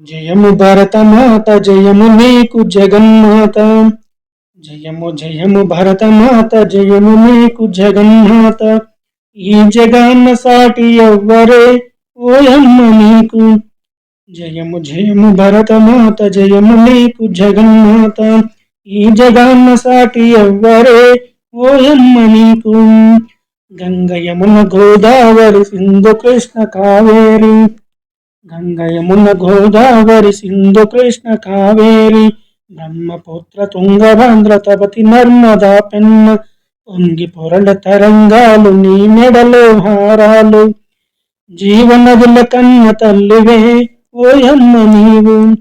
జయము భరతమాత జయము నీకు జగన్మాత జయము జయము భరతమాత జయము నీకు జగన్మాత ఈ జగన్న సాటి ఎవ్వరే ఓయమ్మ నీకు జయము జయము భరతమాత జయము నీకు జగన్మాత ఈ జగన్న సాటి ఎవ్వరే ఓయమ్మ నీకు గంగయమున గోదావరి సింధు కృష్ణ కావేరి గంగయమున గోదావరి సింధు కృష్ణ కావేరి బ్రహ్మపుత్ర తుంగభద్ర తపతి నర్మదా పెన్న పొంగి పొరల తరంగాలు నీ మెడలో హారాలు. జీవనదుల కన్న తల్లివే ఓయమ్మ నీవు.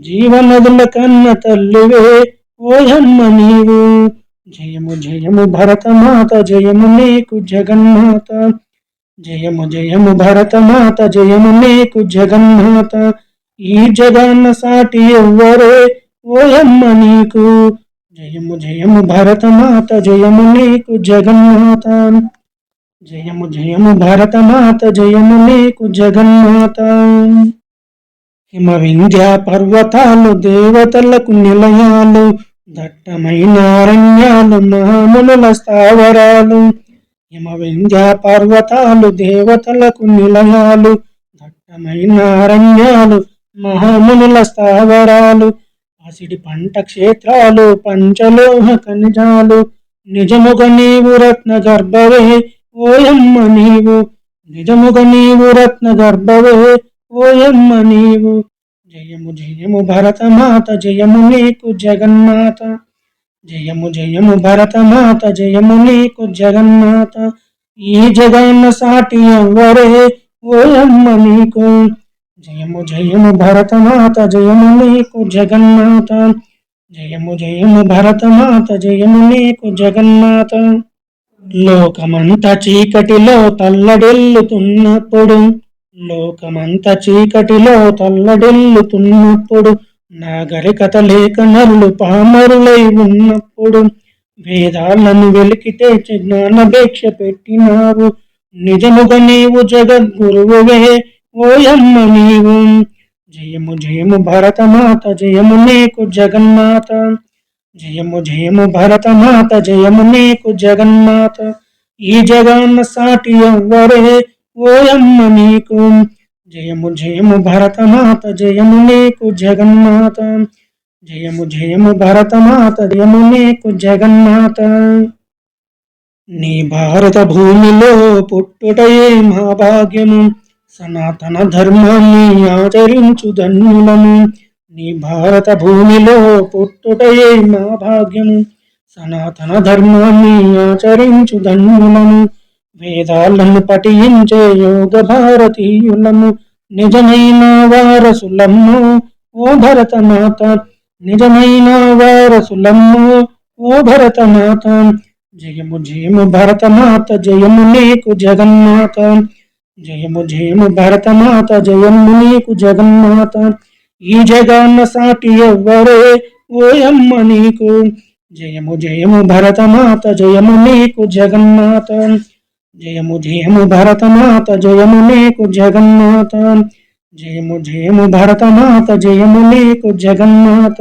జీవనదుల కన్న తల్లివే ఓయమ్మ నీవు. జయము జయము భరతమాత జయము నీకు జగన్మాత. జయము జయము భరతమాత జయము నీకు జగన్మాత ఈ జగన్న సాటి ఎవ్వరే? ఓయమ్మ నీకు. జయము జయము భరతమాత జయము నీకు జగన్మాత జయము జయము భరతమాత జయము నీకు జగన్మాత హిమ వింధ్య పర్వతాలు దేవతలకు నిలయాలు దట్టమైన అరణ్యాలు మహామునుల స్థావరాలు. హిమవింజ పర్వతాలు దేవతలకు నిలయాలు దట్టమైన అరణ్యాలు మహామునుల స్థావరాలు అసిడి పంట క్షేత్రాలు పంచలోహ ఖనిజాలు. నిజముగ నీవు రత్న గర్భవే ఓయమ్మ నీవు. నిజముగ నీవు రత్న గర్భవే ఓయమ్మ నీవు. జయము జయము భరతమాత జయము నీకు జగన్మాత. జయము జయము భరతమాత జయము నీకు జగన్మాత ఈ జగన్న సాటి ఎవ్వరే? ఓయమ్మ నీకు. జయము జయము భరతమాత జయము నీకు జగన్మాత జయము జయము భరతమాత జయము నీకు జగన్మాత లోకమంత చీకటిలో తల్లడిల్లుతున్నప్పుడు లోకమంత చీకటిలో తల్లడిల్లుతున్నప్పుడు నాగరికత లేక నరులు పామరులై ఉన్నప్పుడు వేదాలను వెలికితే జ్ఞానభేక్ష పెట్టినావు నిజముగా నీవు జగద్గురువువే ఓయమ్మ నీవు. జయము జయము భరతమాత జయము నీకు జగన్మాత. జయము జయము భరతమాత జయము నీకు జగన్మాత. ఈ జగన్న సాటి ఎవ్వరే ఓయమ్మ నీకు. జయము జయము భరతమాత జయము నీకు జగన్మాత. జయము జయము భరతమాత జయము నీకు జగన్మాత. నీ భారత భూమిలో పుట్టుటయే మా భాగ్యము. సనాతన ధర్మాన్ని ఆచరించు ధన్యులము. నీ భారత భూమిలో పుట్టుటయే మా భాగ్యము. సనాతన ధర్మాన్ని ఆచరించు ధన్యులము. వేదాలను పఠించే యోగ భారతీయులము నిజమైన వారసులము ఓ భరతమాత నిజమైన వారసులము ఓ భరతమాత. జయము జయము భరతమాత జయము నీకు జగన్మాత. జయము జయము భరతమాత జయము నీకు జగన్మాత. ఈ జగన్న సాటి ఎవ్వరే ఓయమ్మ నీకు. జయము జయము భరతమాత జయము నీకు జగన్మాత. జయము జయము భరతమాత జయము నీకు జగన్నాథ. జయము జయము భరతమాత జయము నీకు జగన్నాథ.